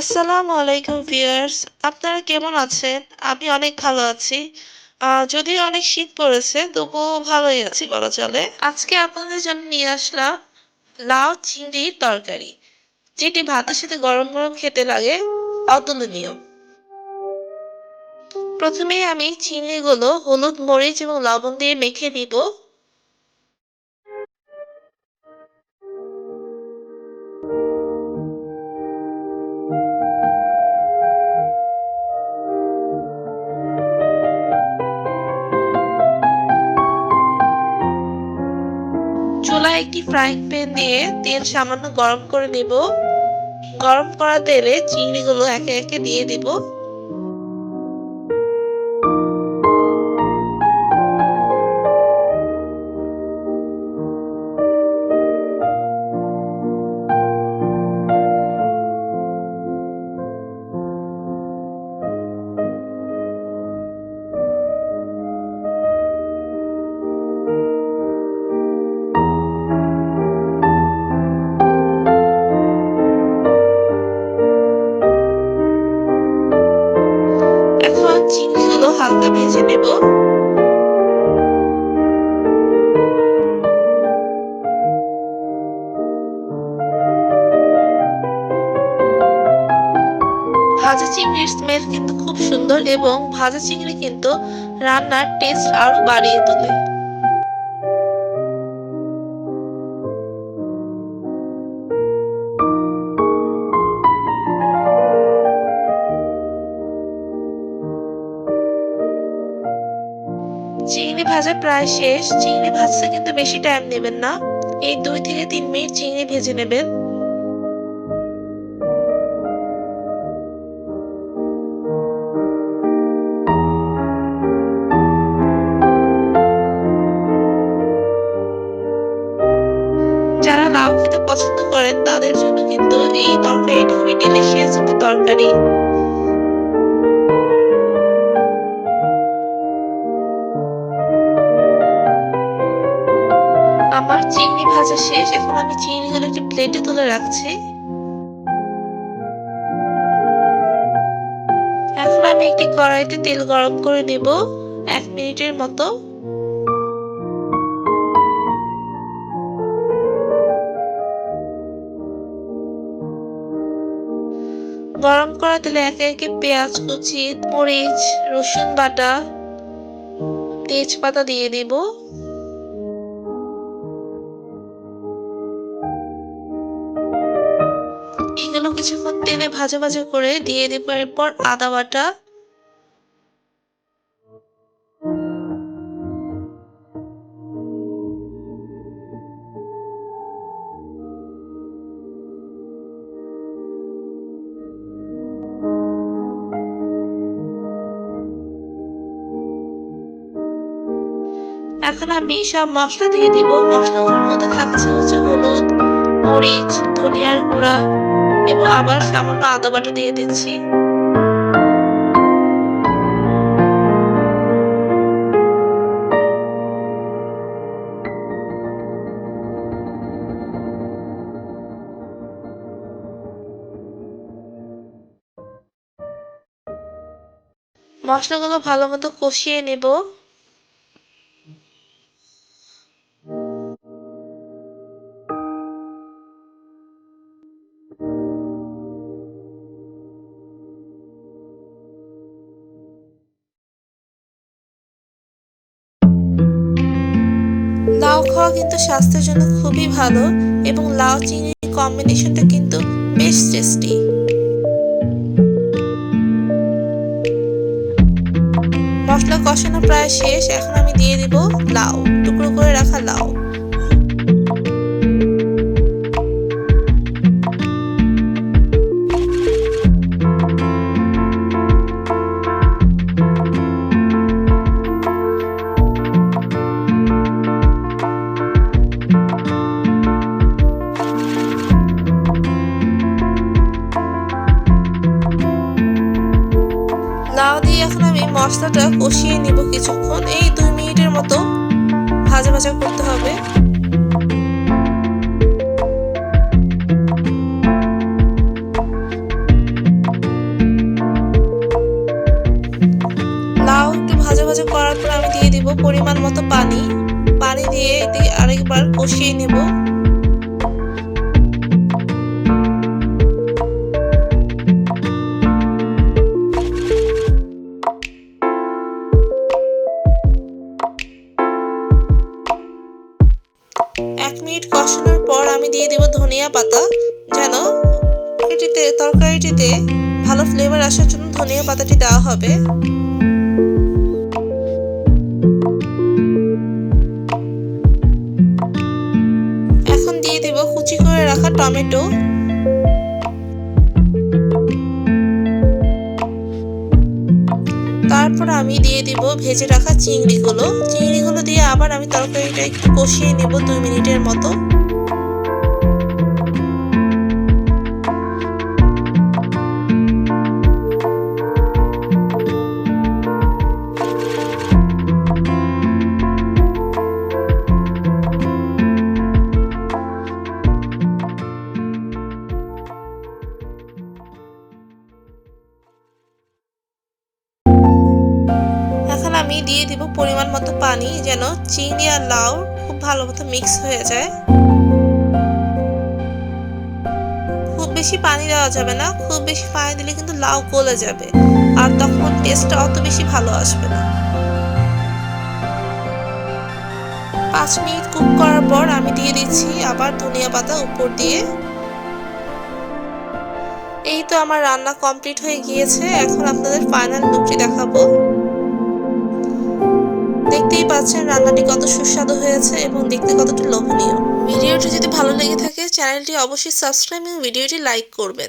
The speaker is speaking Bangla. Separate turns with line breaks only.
আসসালামু আলাইকুম ভিউয়ার্স, আপনারা কেমন আছেন? আমি অনেক ভালো আছি। যদিও অনেক শীত পড়েছে, তবুও ভালোই আছি বলা চলে। আজকে আপনাদের জন্য নিয়ে আসলাম লাউ চিংড়ির তরকারি, যেটি ভাতের সাথে গরম গরম খেতে লাগে অতুলনীয়। প্রথমে আমি চিংড়িগুলো হলুদ, মরিচ এবং লবণ দিয়ে মেখে নিব। চুলায় একটি ফ্রাইং প্যান দিয়ে তেল সামান্য গরম করে নেব। গরম করা তেলে চিংড়িগুলো একে একে দিয়ে দিব। চিংড়িগুলো হালকা ভেজে ভাজা চিংড়ির স্মেল কিন্তু খুব সুন্দর এবং ভাজা চিংড়ি কিন্তু রান্নার টেস্ট আরও বাড়িয়ে তোলে। চিংড়ি ভাজা প্রায় শেষ। চিংড়ি ভাজতে কিন্তু বেশি টাইম নেবেন না। এই দুই থেকে তিন মিনিট চিংড়ি ভেজে নেবেন। যারা লাউ খেতে পছন্দ করেন, তাদের জন্য কিন্তু এই তরকারিটি খুবই ডেলিশিয়াস তরকারি। আমার চিংড়ি ভাজা শেষ, এখন আমি চিংড়িগুলো একটি প্লেটে তুলে রাখছি। এখন আমি একটি কড়াইতে তেল গরম করে নেব, এক মিনিটের মতো। গরম করা তেলে একে একে পেঁয়াজ, কুচি, মরিচ, রসুন বাটা, তেজপাতা দিয়ে দিব। কিছুক্ষণ তেলে ভাজা ভাজা করে দিয়ে দেবো, এরপর আদা বাটা। এখন আমি সব মশলা দিয়ে দিব মশলাগুলোর মধ্যে থাকছে হচ্ছে হলুদ, মরিচ, ধনিয়ার গুঁড়া। এবং আবার সামান্য আদা বাটা দিয়ে দিচ্ছি। মশলাগুলো ভালো মতো কষিয়ে নেব। খাওয়া কিন্তু স্বাস্থ্যের জন্য খুবই ভালো এবং লাউ চিংড়ির কম্বিনেশনটা কিন্তু বেশ টেস্টি মশলা কষানো প্রায় শেষ, এখন আমি দিয়ে দিব লাউ, টুকরো করে রাখা লাউ। আমি মশলাটা কষিয়ে নিব কিছুক্ষণ। এই দুই মিনিটের মতো ভাজা ভাজা করতে হবে। লাউ একটু ভাজা ভাজা করার পর আমি দিয়ে দিব পরিমাণ মতো পানি। পানি দিয়ে এটি আরেকবার কষিয়ে নেব। পাতা, যেন এটিতে তরকারিটিতে ভালো ফ্লেভার আসার জন্য ধনিয়া পাতাটি দেওয়া হবে। এখন দিয়ে দেব কুচি করে রাখা টমেটো। তারপর আমি দিয়ে দিব ভেজে রাখা চিংড়িগুলো। চিংড়িগুলো দিয়ে আবার আমি তরকারিটা একটু কষিয়ে নেব দুই মিনিটের মতো। দিয়ে দিব পরিমাণ মতো পানি, যেন চিংড়ি আর লাউ খুব ভালো মতো মিক্স হয়ে যায়। খুব বেশি পানি দেওয়া যাবে না, খুব বেশি পানি দিলে কিন্তু লাউ গলে যাবে, আর তখন টেস্টটা অত বেশি ভালো আসবে না। পাঁচ মিনিট কুক করার পর আমি দিয়ে দিচ্ছি আবার ধনিয়া পাতা উপর দিয়ে। এই তো আমার রান্না কমপ্লিট হয়ে গিয়েছে, এখন আপনাদের ফাইনাল লুকটি দেখাবো। দেখতেই পাচ্ছেন রান্নাটি কত সুস্বাদু হয়েছে এবং দেখতে কতটা লোভনীয়। ভিডিওটি যদি ভালো লেগে থাকে, চ্যানেলটি অবশ্যই সাবস্ক্রাইব এবং ভিডিওটি লাইক করবেন।